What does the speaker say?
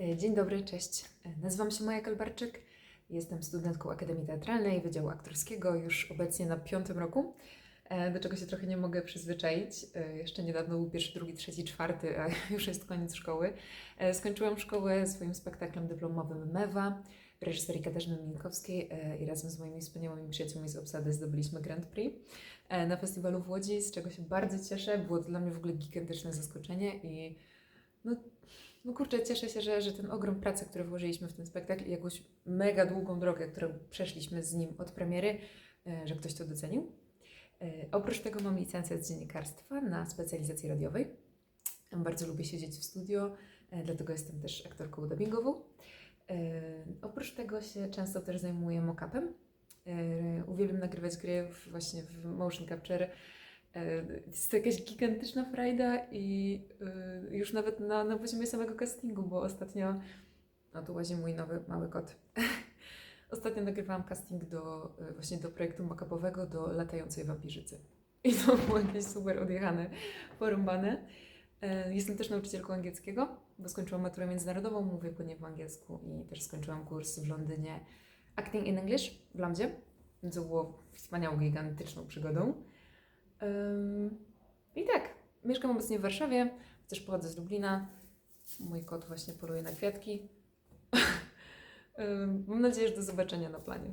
E, Dzień dobry, cześć. E, Nazywam się Maja Kalbarczyk. Jestem studentką Akademii Teatralnej Wydziału Aktorskiego już obecnie na piątym roku, e, do czego się trochę nie mogę przyzwyczaić. Jeszcze niedawno był pierwszy, drugi, trzeci, czwarty, a już jest koniec szkoły. Skończyłam szkołę swoim spektaklem dyplomowym Mewa reżyserii Katarzyny Minkowskiej i razem z moimi wspaniałymi przyjaciółmi z obsady zdobyliśmy Grand Prix na festiwalu w Łodzi, z czego się bardzo cieszę. Było to dla mnie w ogóle gigantyczne zaskoczenie i no, no kurczę, cieszę się, że, że ten ogrom pracy, który włożyliśmy w ten spektakl i jakąś mega długą drogę, którą przeszliśmy z nim od premiery, e, że ktoś to docenił. E, Oprócz tego mam licencję z dziennikarstwa na specjalizacji radiowej. Bardzo lubię siedzieć w studio, e, dlatego jestem też aktorką dubbingową. Oprócz tego się często też zajmuję mock-upem. Uwielbiam nagrywać gry właśnie w motion capture. E, Jest to jakaś gigantyczna frajda i e, już nawet na, na poziomie samego castingu, bo ostatnio, no tu łazi mój nowy mały kot. Ostatnio nagrywałam casting do, e, właśnie do projektu mockupowego do latającej wampirzycy. I to było jakieś super odjechane, porąbane. Jestem też nauczycielką angielskiego, bo skończyłam maturę międzynarodową, mówię po angielsku i też skończyłam kurs w Londynie Acting in English w Lamdzie, co było wspaniałą, gigantyczną przygodą. I tak, mieszkam obecnie w Warszawie, też pochodzę z Lublina. Mój kot właśnie poluje na kwiatki. Mam nadzieję, że do zobaczenia na planie.